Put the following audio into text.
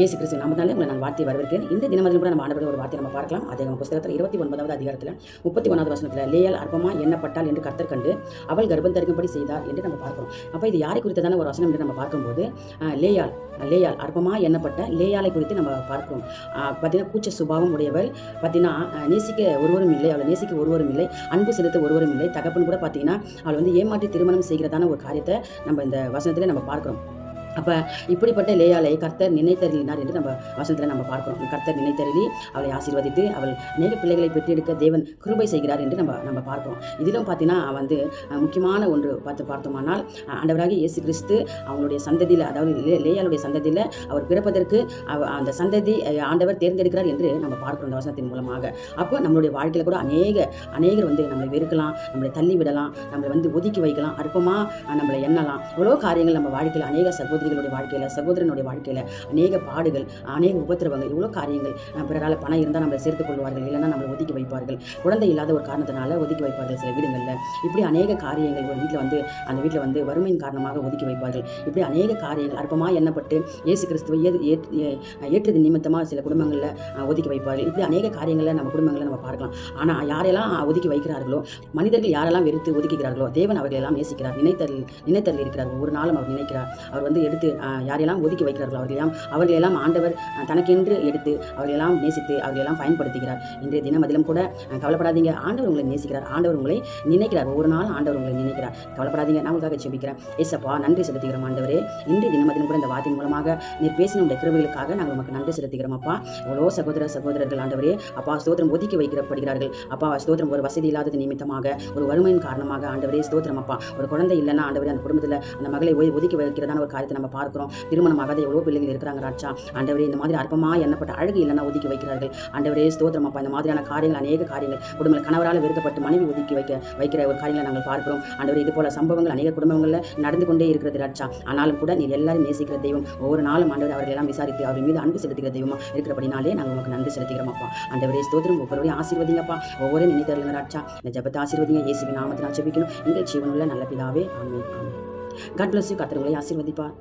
இயேசு கிறிஸ்து நாமத்தாலே உங்களை நான் வார்த்தை வரவேற்கிறேன். இந்த தினமதிலும் கூட நம்ம ஆண்டவர்கள் ஒரு வார்த்தை நம்ம பார்க்கலாம். அதே நம்ம புஸ்தகத்தில் இருபத்தி ஒன்பதாவது அதிகாரத்தில் முப்பத்தி ஒன்றாவது வசனத்தில் லேயால் அற்பமா எண்ணப்பட்டால் என்று கர்த்தர் கண்டு அவள் கர்ப்பம் தருக்கும்படி செய்தார் என்று நம்ம பார்க்கிறோம். அப்போ இது யாரை குறித்ததான ஒரு வசனம் என்று நம்ம பார்க்கும்போது லேயால் லேயால் அற்பமாக எண்ணப்பட்ட லேயாலை குறித்து நம்ம பார்க்கிறோம். பார்த்தீங்கன்னா கூச்ச சுபாவம் உடையவள் பார்த்தீங்கன்னா நேசிக்க ஒருவரும் இல்லை அவளை நேசிக்க ஒருவரும் இல்லை அன்பு செலுத்த ஒருவரும் இல்லை. தகப்பன் கூட பார்த்தீங்கன்னா அவள் வந்து ஏமாற்றி திருமணம் செய்கிறதான ஒரு காரியத்தை நம்ம இந்த வசனத்தில் நம்ம பார்க்குறோம். அப்போ இப்படிப்பட்ட லேயாலை கர்த்தர் நினைத்தருளினார் என்று நம்ம வசனத்தில் நம்ம பார்க்கிறோம். கர்த்தர் நினைத்தருளி அவளை ஆசீர்வதித்து அவள் அநேக பிள்ளைகளை பெற்றெடுக்க தேவன் கிருபை செய்கிறார் என்று நம்ம நம்ம பார்க்கிறோம். இதிலும் பார்த்தீங்கன்னா வந்து முக்கியமான ஒன்று பார்த்து பார்த்தோமானால் ஆண்டவராகி இயேசு கிறிஸ்து அவங்களுடைய சந்ததியில் அதாவது லேயாளுடைய சந்ததியில் அவர் பிறப்பதற்கு அந்த சந்ததி ஆண்டவர் தேர்ந்தெடுக்கிறார் என்று நம்ம பார்க்கிறோம் இந்த வசனத்தின் மூலமாக. அப்போ நம்மளுடைய வாழ்க்கையில் கூட அநேக அநேகர் வந்து நம்மளை வெறுக்கலாம் நம்மளை தள்ளி விடலாம் நம்மளை வந்து ஒதுக்கி வைக்கலாம் அற்பமாக நம்மளை எண்ணலாம். இவ்வளோ காரியங்கள் நம்ம வாழ்க்கையில் அநேக சகோதரிகளுடைய வாழ்க்கையில் சகோதரனுடைய வாழ்க்கையில் அநேக பாடுகள் அநேக உபத்திரவங்கள் இவ்வளோ காரியங்கள் பிறரால் பணம் இருந்தால் நம்மளை சேர்த்துக் கொள்வார்கள் இல்லைன்னா நம்மளை ஒதுக்கி வைப்பார்கள். குழந்தை இல்லாத ஒரு காரணத்தினால ஒதுக்கி வைப்பார்கள் சில வீடுகளில் இப்படி அநேக காரியங்கள் ஒரு வீட்டில் வந்து அந்த வீட்டில் வந்து வறுமையின் காரணமாக ஒதுக்கி வைப்பார்கள். இப்படி அநேக காரியங்கள் அற்பமாக எண்ணப்பட்டு இயேசு கிறிஸ்துவை ஏது ஏற்றது நிமித்தமாக சில குடும்பங்களில் ஒதுக்கி வைப்பார்கள். இப்படி அநேக காரியங்களை நம்ம குடும்பங்களில் நம்ம பார்க்கலாம். ஆனால் யாரெல்லாம் ஒதுக்கி வைக்கிறார்களோ மனிதர்கள் யாரெல்லாம் வெறுத்து ஒதுக்குகிறார்களோ தேவன் அவர்களெல்லாம் நேசிக்கிறார் நினைத்தல் நினைத்தல் இருக்கிறார். ஒவ்வொரு நாளும் அவர் நினைக்கிறார். அவர் வந்து எடுத்து யாரையெல்லாம் ஒதுக்கி வைக்கிறார்களோ அவர்களெல்லாம் அவர்களெல்லாம் ஆண்டவர் தனக்கென்று எடுத்து அவர்களெல்லாம் நேசித்து அவர்களெல்லாம் பயன்படுத்துகிறார். இன்றைய தினம் அதிலும் கூட கவலைப்படாதீங்க. ஆண்டவர் உங்களை நேசிக்கிறார். ஆண்டவர் உங்களை நினைக்கிறார். ஒவ்வொரு நாள் ஆண்டவர் உங்களை நினைக்கிறார். கவலைப்படாதீங்க. நான் உங்களுக்காக ஜெபிக்கிறேன். ஏசப்பா நன்றி செலுத்துகிறோம் ஆண்டவரே. இன்றைய தினம் அதிலும் கூட இந்த வார்த்தையின் மூலமாக நீர் பேசின உடைய கிருபைகளுக்காக நாங்கள் உமக்கு நன்றி செலுத்துகிறோம் அப்பா. எவ்வளோ சகோதர சகோதரர்கள் ஆண்டவரே. அப்பா ஸ்தோத்திரம் ஒதுக்கி வைக்கப்படுகிறார்கள். அப்பா ஸ்தோத்திரம் ஒரு வசதி இல்லாதது நிமித்தமாக ஒரு வறுமையின் காரணமாக ஆண்டவரே ஸ்தோத்திரம் அப்பா. ஒரு குழந்தை இல்லைன்னா ஆண்டவரே அந்த குடும்பத்தில் அந்த மகளை ஒதுக்கி வைக்கிறதான ஒரு காரியத்தை நம்ம பார்க்கிறோம். திருமணமாகாத எவ்வளோ பிள்ளைகள் இருக்கிறாங்க ராட்சா ஆண்டவரே இந்த மாதிரி அற்பமாக எண்ணப்பட்ட அழகு இல்லைனா ஒதுக்கி வைக்கிறார்கள். ஆண்டவரே ஸ்தோத்திரம் அப்பா இந்த மாதிரியான காரியங்கள் அநேக காரியங்கள் குடும்பங்கள் கணவரால் வெறுக்கப்பட்டு மனைவி ஒதுக்கி வைக்க வைக்கிற ஒரு காரியங்களை நாங்கள் பார்க்கிறோம். ஆண்டவரே இது போல சம்பவங்கள் அநேக குடும்பங்களில் நடந்து கொண்டே இருக்கிறது ராட்சா ஆனாலும் கூட நீர் எல்லாரும் நேசிக்கிற தெய்வம். ஒவ்வொரு நாளும் ஆண்டவர் அவர்கள் எல்லாம் விசாரித்து அவர் மீது அன்பு செலுத்துகிற தெய்வமா இருக்கிறபடினாலே நாங்கள் உங்களுக்கு நன்றி செலுத்துகிறோம் அப்பா. ஆண்டவரே ஸ்தோத்திரம். ஒவ்வொருவரையும் ஆசீர்வதிங்கப்பா ஒவ்வொரு நினைத்தருங்க ராட்சா இந்த ஜபத்தை ஆசீர்வதிங்க. இயேசுவின் நாமத்தில் நான் ஜெபிக்கணும். எங்கள் ஜீவனுள்ள நல்ல பிதாவே ஆமே ஆமே காட் பிளஸ் யூ கத்திரங்களை ஆசீர்வதிப்பார்.